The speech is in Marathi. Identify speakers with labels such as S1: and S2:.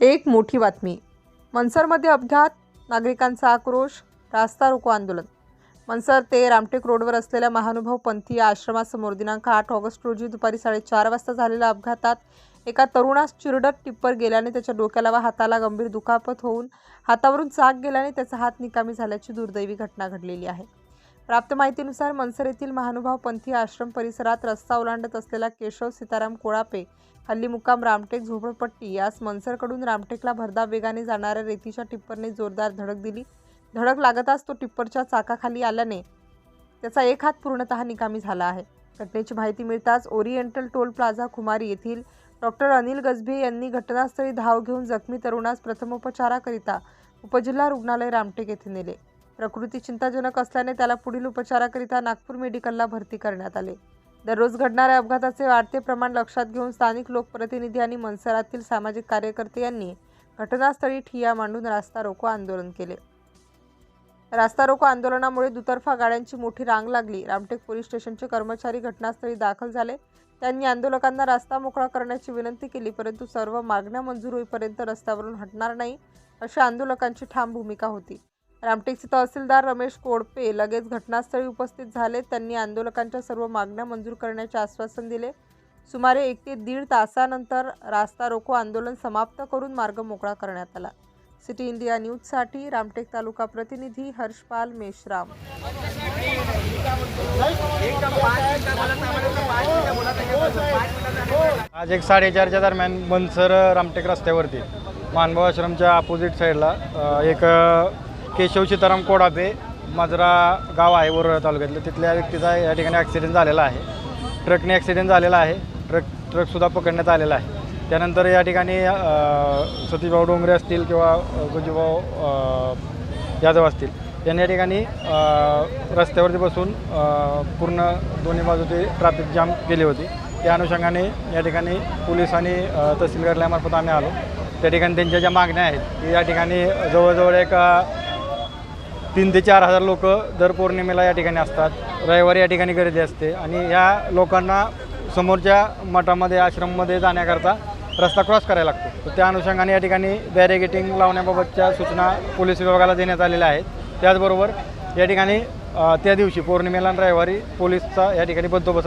S1: एक मोठी बातमी. मनसरमध्ये अपघात नागरिकांचा आक्रोश रास्ता रोको आंदोलन. मनसर ते रामटेक रोडवर असलेल्या महानुभाव पंथी आश्रमासमोर दिनांक आठ ऑगस्ट रोजी दुपारी साडेचार वाजता झालेल्या अपघातात एका तरुणास चिरडत टिप्पर गेल्याने त्याच्या डोक्याला व हाताला गंभीर दुखापत होऊन हातावरून चाक गेल्याने त्याचा हात निकामी झाल्याची दुर्दैवी घटना घडलेली आहे. प्राप्त माहितीनुसार मनसर येथील महानुभाव पंथी आश्रम परिसरात रस्ता ओलांडत असलेला केशव सीताराम कोळापे हल्ली मुक्काम रामटेक झोपडपट्टी यास मनसरकडून रामटेकला भरधाव वेगाने जाणाऱ्या रेतीच्या टिप्परने जोरदार धडक दिली. धडक लागताच तो टिप्परच्या चाकाखाली आल्याने त्याचा एक हात पूर्णतः निकामी झाला आहे. घटनेची माहिती मिळताच ओरिएंटल टोल प्लाझा कुमारी येथील डॉक्टर अनिल गजभे यांनी घटनास्थळी धाव घेऊन जखमी तरुणास प्रथमोपचाराकरिता उपजिल्हा रुग्णालय रामटेक येथे नेले. प्रकृती चिंताजनक असल्याने त्याला पुढील उपचाराकरिता नागपूर मेडिकलला भरती करण्यात आले. दररोज घडणाऱ्या अपघाताचे वाढते प्रमाण लक्षात घेऊन स्थानिक लोकप्रतिनिधी आणि मनसरातील सामाजिक कार्यकर्ते यांनी घटनास्थळी ठिय्या मांडून रास्ता रोको आंदोलन केले. रास्ता रोको आंदोलनामुळे दुतर्फा गाड्यांची मोठी रांग लागली. रामटेक पोलीस स्टेशनचे कर्मचारी घटनास्थळी दाखल झाले. त्यांनी आंदोलकांना रस्ता मोकळा करण्याची विनंती केली परंतु सर्व मागण्या मंजूर होईपर्यंत रस्त्यावरून हटणार नाही अशी आंदोलकांची ठाम भूमिका होती. रामटेकचे तहसीलदार रमेश कोडपे लगेच घटनास्थळी उपस्थित झाले. त्यांनी आंदोलकांच्या सर्व मागण्या मंजूर करण्याचे आश्वासन दिले. सुमारे एक ते दीड तासानंतर रास्ता रोको आंदोलन समाप्त करून मार्ग मोकळा करण्यात आला. सिटी इंडिया न्यूजसाठी रामटेक तालुका प्रतिनिधी हर्षपाल मेश्राम.
S2: आज एक साडेचारच्या दरम्यान मनसर रामटेक रस्त्यावरती मानभाव आश्रमच्या अपोजिट साईडला एक केशव सीताराम कोडापे माजरा गाव आहे वरोरा तालुक्यातलं. तिथल्या व्यक्तीचा या ठिकाणी ॲक्सिडेंट झालेला आहे. ट्रकने ॲक्सिडेंट झालेला आहे. ट्रक ट्रकसुद्धा पकडण्यात आलेला आहे. त्यानंतर या ठिकाणी सतीशभाऊ डोंगरे असतील किंवा गुजूभाऊ यादव असतील यांनी या ठिकाणी रस्त्यावरती बसून पूर्ण दोन्ही बाजू ट्रॅफिक जाम केली होती. त्या अनुषंगाने या ठिकाणी पोलीस आणि तहसील कार्यालयामार्फत आम्ही आलो. त्या ठिकाणी त्यांच्या ज्या मागण्या आहेत की या ठिकाणी जवळजवळ एक तीन ते चार हजार लोक दर पौर्णिमेला या ठिकाणी असतात. रविवारी या ठिकाणी गर्दी असते आणि या लोकांना समोरच्या मठामध्ये आश्रममध्ये जाण्याकरता रस्ता क्रॉस करायला लागतो. तर त्या अनुषंगाने या ठिकाणी बॅरिगेटिंग लावण्याबाबतच्या सूचना पोलीस विभागाला देण्यात आलेल्या आहेत. त्याचबरोबर या ठिकाणी त्या दिवशी पौर्णिमेला आणि रविवारी पोलीसचा या ठिकाणी बंदोबस्त